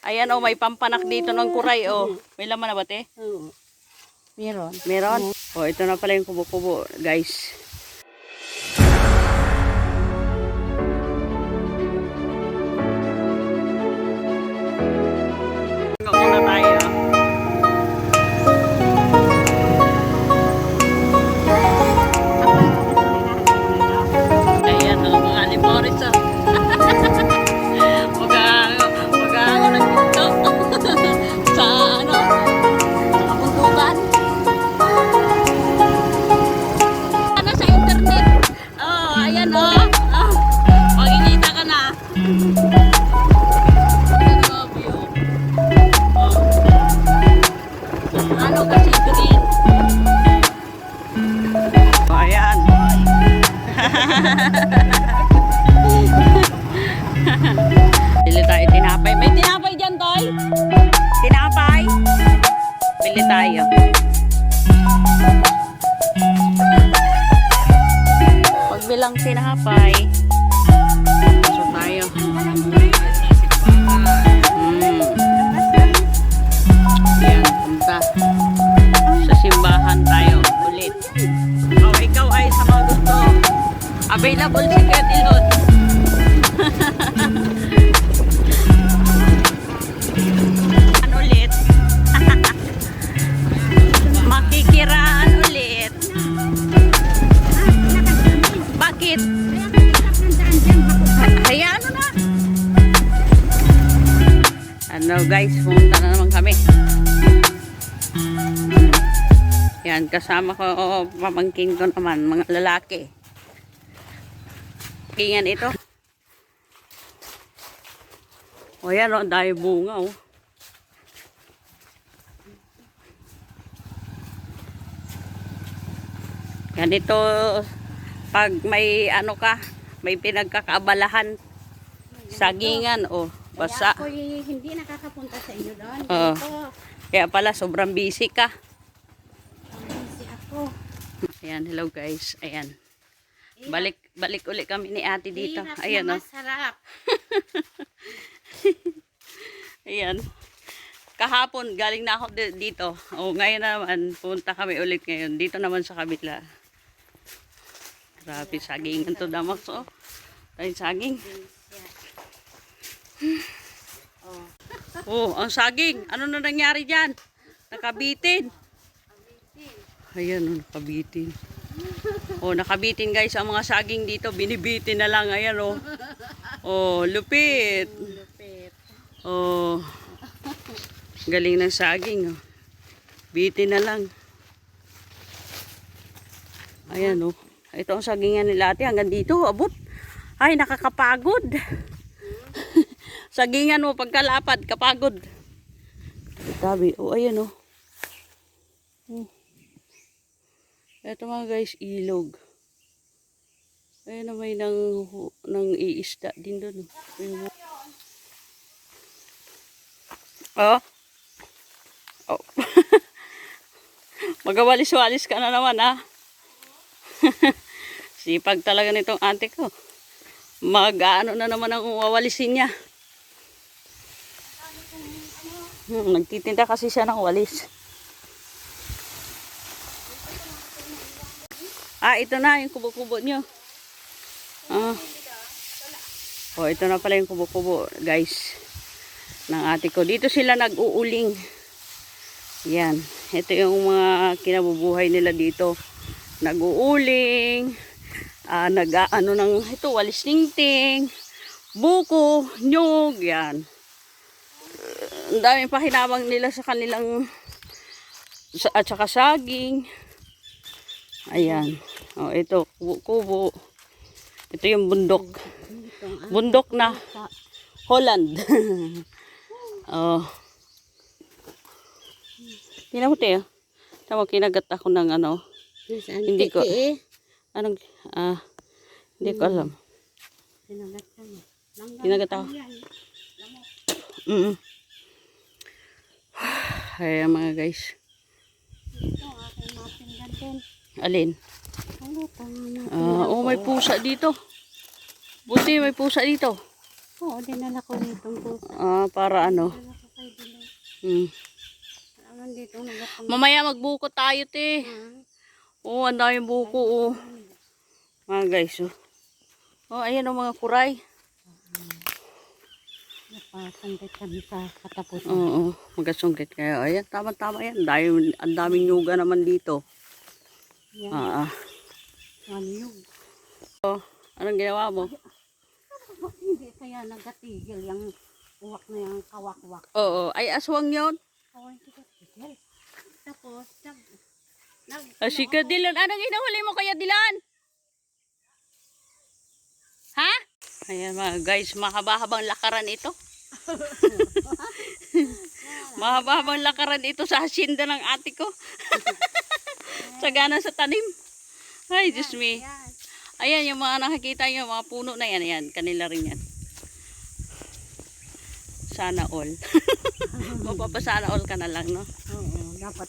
Ayan oh, may pampanak dito ng kuray oh. May laman na ba te? Oo. Meron. Meron? Oh, ito na pala yung kubo-kubo, guys. Bili tayo. Pagbilang tinapay. So tayo. Mm. Yan, punta. Sa simbahan tayo ulit. Oh, ikaw ay sa mga gusto. Available si Ketilon. guys, pumunta na naman kami. Yan, kasama ko, oh, pamangkin ko naman, mga lalaki. Kingan ito. O yan, oh, dahil bunga, oh. Ganito, pag may ano ka, may pinagkakaabalahan, sagingan, oh, basa. Kaya ako y- hindi nakakapunta sa inyo doon. Oo. Dito. Kaya pala, sobrang busy ka. Ang busy ako. Ayan, hello guys. Ayan. Balik balik uli kami ni ate dito. Hirap Ayan na oh. masarap. Ayan. Kahapon galing na ako di- dito. Oh, ngayon naman punta kami ulit ngayon dito naman sa kabila. Grabe saging to damak oh. Ay saging. Oh. Oh, ang saging. Ano na nangyari diyan? Nakabitin. Ayan, oh, nakabitin. Oh, nakabitin guys ang mga saging dito. Binibitin na lang. Ayan, oh. Oh, lupit. Lupit. Oh. Galing ng saging, oh. Bitin na lang. Ayan, oh. Ito ang sagingan nila ate. Hanggang dito, abot. Ay, nakakapagod. Sagingan mo pagkalapad, kapagod. Grabe. Oh, ayan, oh. Oh. Ito mga guys, ilog. Ayan na may nang, nang iisda din doon. oh. Ayun, oh. Oh. Oh. Magawalis-walis ka na naman, ha? Sipag talaga nitong ate ko. Mag-ano na naman ang wawalisin niya. Hmm, nagtitinda kasi siya ng walis. Ah, ito na yung kubo-kubo niyo. Ah. Oh, ito na pala yung kubo-kubo, guys ng ate ko. Dito sila nag-uuling. Yan. Ito yung mga kinabubuhay nila dito. Nag-uuling. ah nag-ano ng, ito, walis tingting. Buko, nyug, yan. Ang daming pahinabang nila sa kanilang at saka saging. Ayan. Oh, ito, kubo-kubo. Ito yung bundok. Bundok na Holland. oh. Tingnan mo tayo. Tama, kinagat ako ng ano. Hindi ko-? Anong, ah, hindi ko alam. Kinagat ako. yan. Mm Kaya mga guys. Ito, aking mga pinggan din. Alin? Ano. Ah, oh, may pusa dito. Buti may pusa dito. Oo, dinala ko nitong puso. Ah, para ano? Hmm. Ano dito. Mamaya magbuko tayo, te. Oo, ang daming buko, oh. Mga guys, oh. Oh, ayan ang mga kuray. Napasangkit kami sa katapusan. Oo, magkasungkit kayo. Ayan, tama-tama yan. Dahil, ang daming nyuga naman dito. Yan. Ah, ah. Ano yun? Anong ginawa mo? Hindi kaya nagatigil yung uwak na yung kawak-wak? Oo, ay aswang yon. Kawak hindi ko tigil. Tapos, nag... nag Asi ka, Dilan. Anong hinahuli mo kaya, Dilan? Ha? Ayan mga guys, mahaba-habang lakaran ito. mahaba-habang lakaran ito sa hasyenda ng ate ko. Sagana sa tanim. Ay, Diyos me. Yan. Ayan, yung mga nakikita nyo, mga puno na yan, ayan, kanila rin yan. Sana all. Mapapasana all ka na lang, no? Oo, dapat.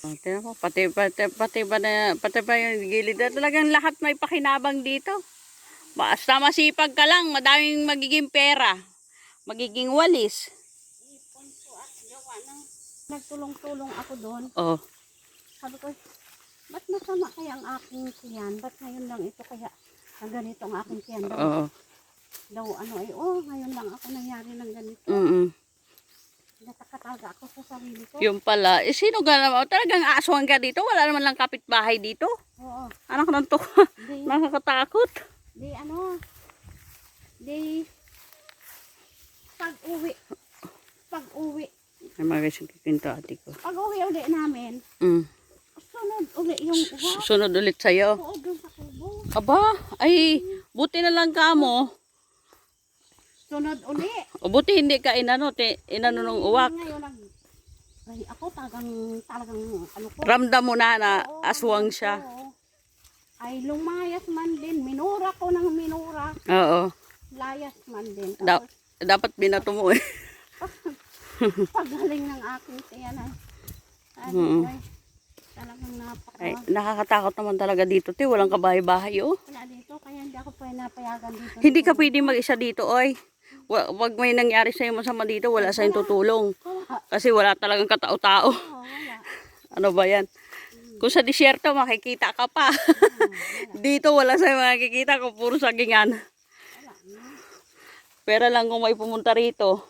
Oh, tingnan mo, pati, pati, pati, ba na, pati pa yung gilid. Talagang lahat may pakinabang dito. Basta masipag ka lang, madaming magiging pera. Magiging walis. Ipon ko at gawa ng... Nagtulong-tulong ako doon. Oh, Sabi ko, ba't masama kaya ang aking tiyan? Ba't ngayon lang ito kaya na ganito ang aking tiyan? Daw, oo. daw ano ay, oh, ngayon lang ako nangyari ng ganito. Mm Natakataga ako sa sarili ko. Yung pala, eh, sino ka naman? Talagang aswang ka dito? Wala naman lang kapitbahay dito? Oo. Anak ng to. Nakakatakot. di ano, di, pag uwi, pag uwi, Ay, mga guys, kikinto ate ko. pag uwi uli namin, Mm. sunod uli yung uwa. Sunod ulit sa'yo. Oo, doon sa kubo. Aba, ay, buti na lang ka mo. Sunod uli. O buti hindi ka inano, te, inano nung uwak. Ngayon lang, ay, ako talagang, talagang, ano ko. Ramdam mo na na Oo, aswang siya. oo. Ay, lumayas man din. Minura ko ng minura. Oo. Layas man din. Da- Tapos, dapat binato mo eh. pagaling ng aking tiyanan. Ay, Mm. ay, talagang napaka... Ay, nakakatakot naman talaga dito, te. Walang kabahay-bahay, oh. Wala dito, kaya hindi ako pa napayagan dito. Hindi ka pwede mag-isa dito, oy. Wa- Wag may nangyari sa'yo masama dito, wala sa'yo tutulong. Wala. Kasi wala talagang katao-tao. Ano ba yan? Kung sa disyerto, makikita ka pa. dito, wala sa'yo makikita kung puro sagingan. Wala. Pero lang kung may pumunta rito.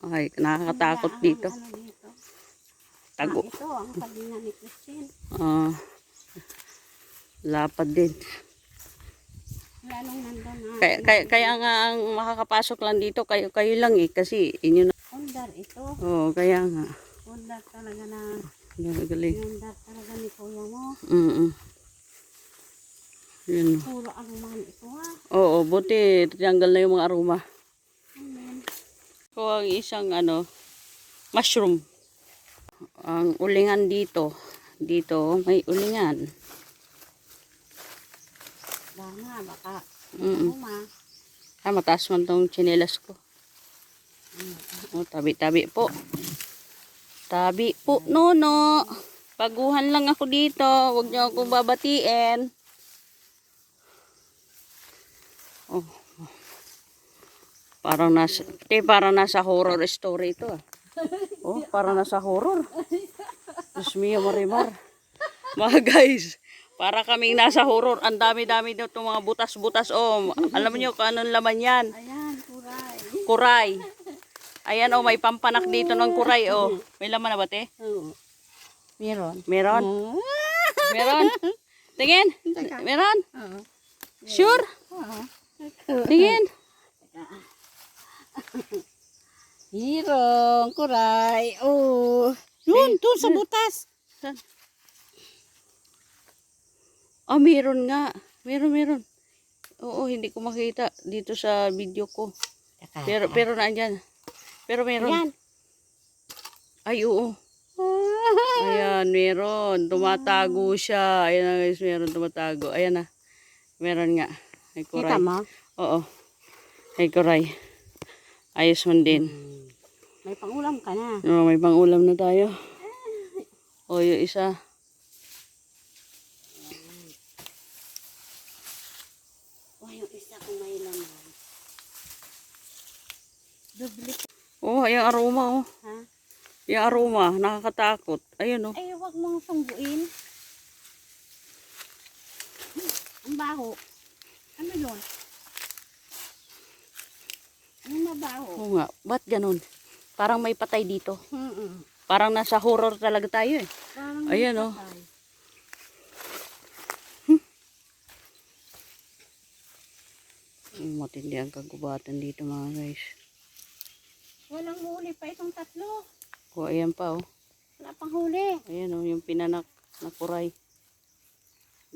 Ay, nakakatakot Wala dito. Ano dito. Tago. Ah, ito, ang sagingan ni Christine. Ah, lapad din. Lalong nandun na. Kaya, kaya, kaya nga ang makakapasok lang dito, kayo, kayo lang eh. Kasi inyo na. Undar ito. Oo, kaya nga. Undar talaga na. Galing. Undar talaga ni kuya mo. Mm Yun. Puro anuman ito ha. Oo, buti tinanggal na yung mga aroma. Amen. Ko ang isang ano, mushroom. Ang ulingan dito. Dito, may ulingan. Dana, baka. Mm ma. Ah, mataas man tong chinelas ko. Oh, tabi-tabi po. Tabi po, nono. Paguhan lang ako dito. Huwag niyo ako babatiin. Oh. Parang nasa, eh, parang nasa horror story ito ah. Oh, parang nasa horror. Diyos mio, marimar. Mga guys, para kaming nasa horror. Ang dami-dami daw itong mga butas-butas. Oh, alam niyo kung anong laman yan. Ayan, kuray. Kuray. Ayan oh, may pampanak dito ng kuray oh. May laman na ba te? Oo. Meron. Meron? Meron? Tingin? Meron? Oo. Sure? Oo. Tingin? Hirong, kuray. Oh. Yun, doon sa butas. Saan? Oh, meron nga. Meron, meron. Oo, hindi ko makita dito sa video ko. Pero, pero naandyan. Pero meron. Ayan. Ay, oo. Ayan, meron. Tumatago siya. Ayan na guys, meron tumatago. Ayan na. Meron nga. Ay, kuray. Kita mo? Oo. Ay, kuray. Ayos man din. May pangulam ka na. Oh, may pangulam na tayo. O, yung isa. Oh, yung isa kung may laman. Dubli. Oh, yung aroma oh. Ha? Yung aroma, nakakatakot. Ayun oh. Ay, huwag mong sungguin. Ang baho. Ano yun? Anong mabaho? Oo nga, ba't ganun? Parang may patay dito. Mm-mm. Parang nasa horror talaga tayo eh. Parang Ayan, may oh. patay. Mm, Matindi ang kagubatan dito mga guys. Walang huli pa itong tatlo. Oh, ayan pa oh. Wala pang huli. Ayan oh, yung pinanak na kuray.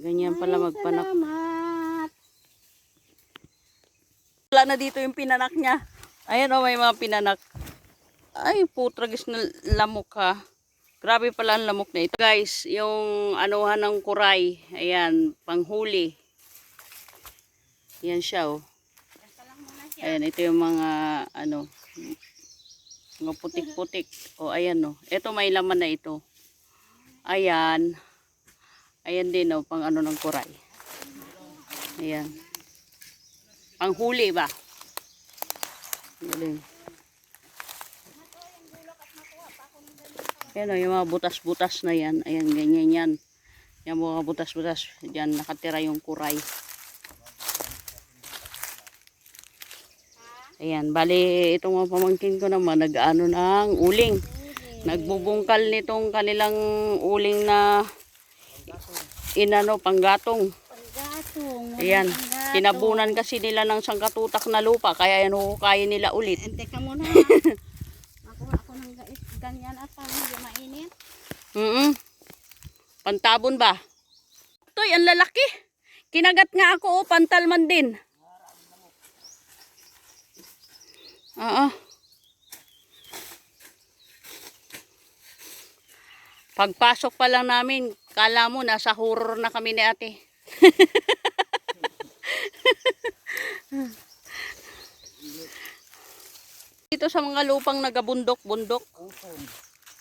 Ganyan pala Ay, magpanak. Salamat. Wala na dito yung pinanak niya. Ayan oh, may mga pinanak. Ay, putragis na lamok ha. Grabe pala ang lamok na ito. Guys, yung anuhan ng kuray. Ayan, panghuli. Yan siya oh. Ayan, ito yung mga ano, mga putik-putik. O, ayan o. Ito may laman na ito. Ayan. Ayan din o, pang ano ng kuray. Ayan. Panghuli ba? Galing. Ayan o, yung mga butas-butas na yan. Ayan, ganyan yan. Yung mga butas-butas. Diyan nakatira yung kuray. Ayan, bali itong mga pamangkin ko naman nag-ano ng uling. Nagbubungkal nitong kanilang uling na inano panggatong. Panggatong. Ayan, Panggatong. Kinabunan kasi nila ng sangkatutak na lupa kaya yan huhukayin nila ulit. Eh, teka muna. Nakuha ako ng. Ganyan at parang hindi mainit. Mm Pantabon ba? Toy, ang lalaki. Kinagat nga ako, oh, pantalman din. Oo. Pagpasok pa lang namin, kala mo nasa horror na kami ni ate. Dito sa mga lupang nagabundok-bundok.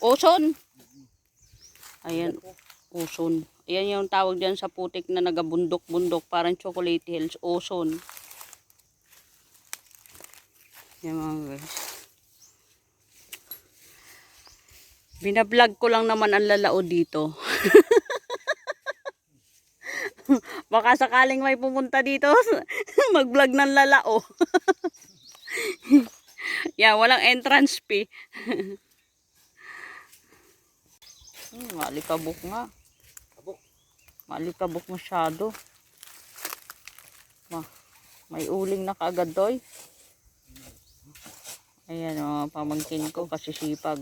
Oson. Ayan, oson. Ayan yung tawag dyan sa putik na nagabundok-bundok. Parang chocolate hills. Oson. Yan mga guys. Binablog ko lang naman ang lalao dito. Baka sakaling may pumunta dito, mag-vlog ng lalao. Yan, walang entrance fee. Hmm, malikabok nga. Malikabok masyado. Ma, may uling na kaagad doy. Ayan o, pamangkin ko kasi sipag.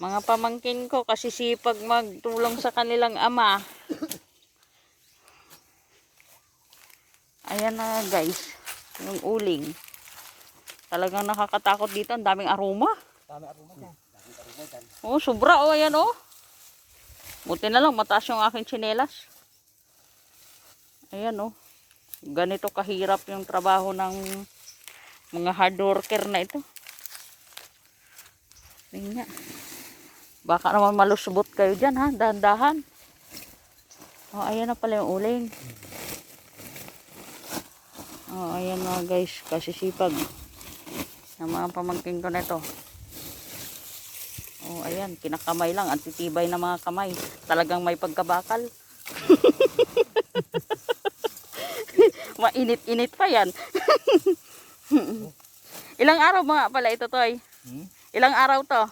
Mga pamangkin ko kasi sipag magtulong sa kanilang ama. Ayan na guys, yung uling. Talagang nakakatakot dito, ang daming aroma. Oh, sobra oh, ayan oh. Buti na lang mataas yung aking tsinelas. Ayan oh. Ganito kahirap yung trabaho ng mga hard worker na ito. Tingnan. Baka naman malusubot kayo dyan ha, dahan-dahan. Oh, ayan na pala yung uling. Oh, ayan na guys, kasi sipag. Ng mga pamangkin ko na ito. Oh, ayan, kinakamay lang, ang titibay na mga kamay. Talagang may pagkabakal. Mainit-init pa yan. Ilang araw mga pala ito, Toy? Hmm? Ilang araw to?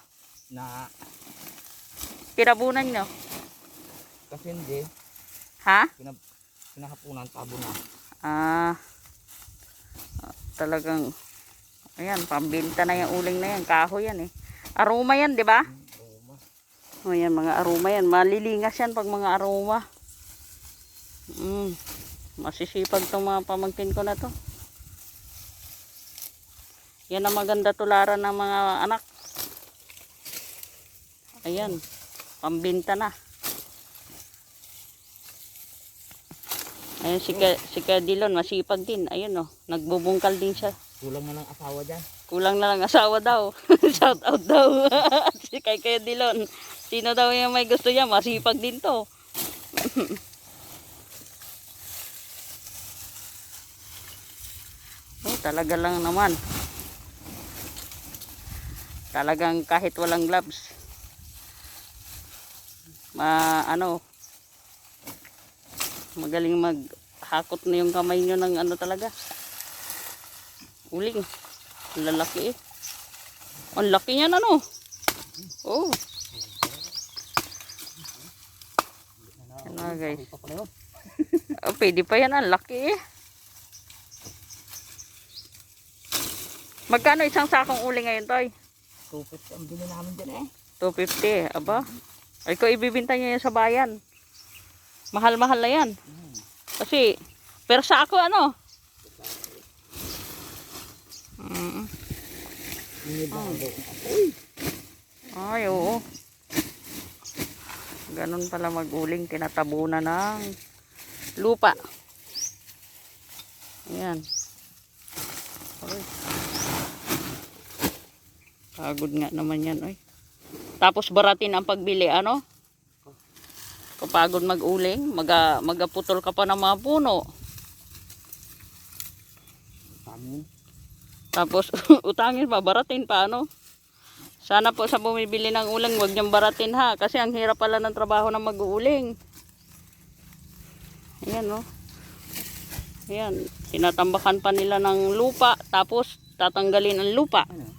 Na Kinabunan nyo? kasi hindi Ha? pinab pinahapunan tabo na. Ah, talagang, ayan, pambinta na yung uling na yan. Kaho yan eh. Aroma yan, di ba? O yan, mga aroma yan. Malilingas yan pag mga aroma. Mm. Masisipag tong mga pamangkin ko na to. Yan ang maganda tularan ng mga anak. Ayan. Pambinta na. Ayan si, Ka, si Kadilon, masipag din. Ayun oh, nagbubungkal din siya. Kulang na ng asawa diyan. Kulang na lang asawa daw. Shout out daw. si kay Kuya Dilon. Sino daw yung may gusto niya? Masipag din to. oh, talaga lang naman. Talagang kahit walang gloves. Ma, ano, magaling maghakot na yung kamay nyo ng ano talaga. Uling. Lalaki eh. Ang laki niyan ano. Oh. Yan na guys. Oh, pwede pa yan. Ang laki eh. Magkano isang sakong uli ngayon, Toy? Tupit ang bili namin dyan eh. 250. Aba. Ay ko ibibinta niya yan sa bayan. Mahal-mahal na yan. Kasi, pero sa ako ano? Mm. Ay, oo. Ganun pala mag-uling. Tinatabunan ng lupa. Ayan. Ay. Pagod nga naman yan, oy. Tapos baratin ang pagbili, ano? Kapagod mag-uling, maga, magaputol ka pa ng mga puno. Kami. Tapos utangin pa, baratin pa, ano? Sana po sa bumibili ng uling, wag niyang baratin ha. Kasi ang hirap pala ng trabaho ng mag-uuling. Ayan, no? Ayan, tinatambakan pa nila ng lupa. Tapos tatanggalin ang lupa. Ano?